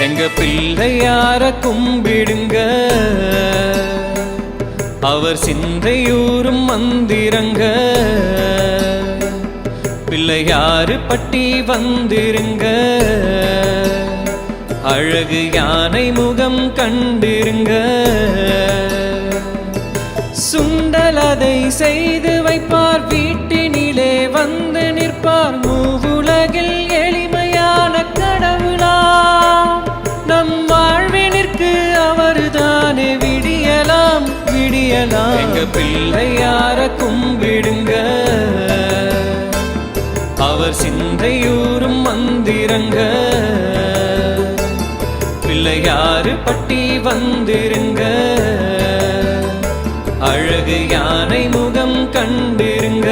எங்க பிள்ளையார கும்பிடுங்க. அவர் சிந்தையூரும் மந்திரங்க. பிள்ளையாறு பட்டி வந்திருங்க. அழகு யானை முகம் கண்டிருங்க. சுண்டல் அதை செய்து வைப்பார் வீட்டினிலே. செய்யலாம். எங்க பிள்ளையார கும்பிடுங்க? அவர் சிந்தையூரும் மந்திரங்க. பிள்ளையாறு பட்டி வந்திருங்க? அழகு யானை முகம் கண்டிருங்க.